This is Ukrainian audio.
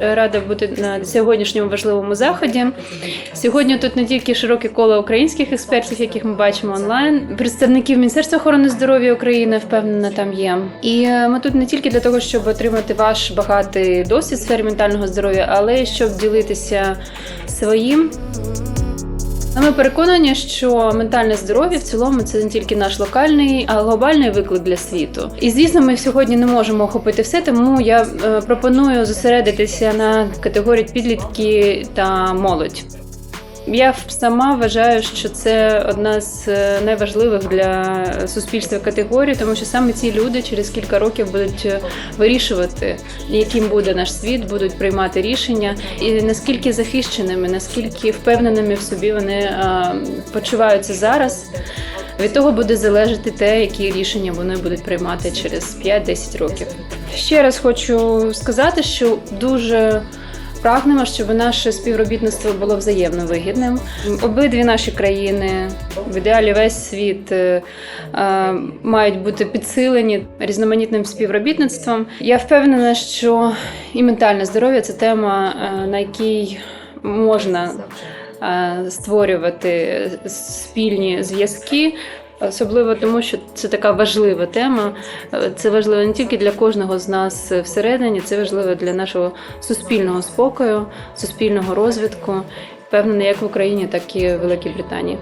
Рада бути на сьогоднішньому важливому заході. Сьогодні тут не тільки широке коло українських експертів, яких ми бачимо онлайн, представників Міністерства охорони здоров'я України впевнена там є. І е, ми тут не тільки для того, щоб отримати ваш багатий досвід сфері ментального здоров'я, але й щоб ділитися своїм. А Ми переконані, що ментальне здоров'я в цілому це не тільки наш локальний, а глобальний виклик для світу. І звісно, ми сьогодні не можемо охопити все, тому я е, пропоную зосередитися на категорії підлітки та молодь. Я сама вважаю, що це одна з е, найважливих для суспільства категорій, тому що саме ці люди через кілька років будуть е, вирішувати, яким буде наш світ, будуть приймати рішення, і наскільки захищеними, наскільки впевненими в собі вони е, почуваються зараз. Від того буде залежати те, які рішення вони будуть приймати через 5-10 років. Ще раз хочу сказати, що дуже Прагнемо, щоб наше співробітництво було взаємно вигідним. Обидві наші країни, в ідеалі весь світ, е, е, мають бути підсилені різноманітним співробітництвом. Я впевнена, що і ментальне здоров'я це тема, е, на якій можна створювати спільні зв'язки. Особливо тому, що це така важлива тема. Е, Це важливо не тільки для кожного з нас всередині, це важливо для нашого суспільного спокою, суспільного розвитку, впевнена, як в Україні, так і в Великій Британії.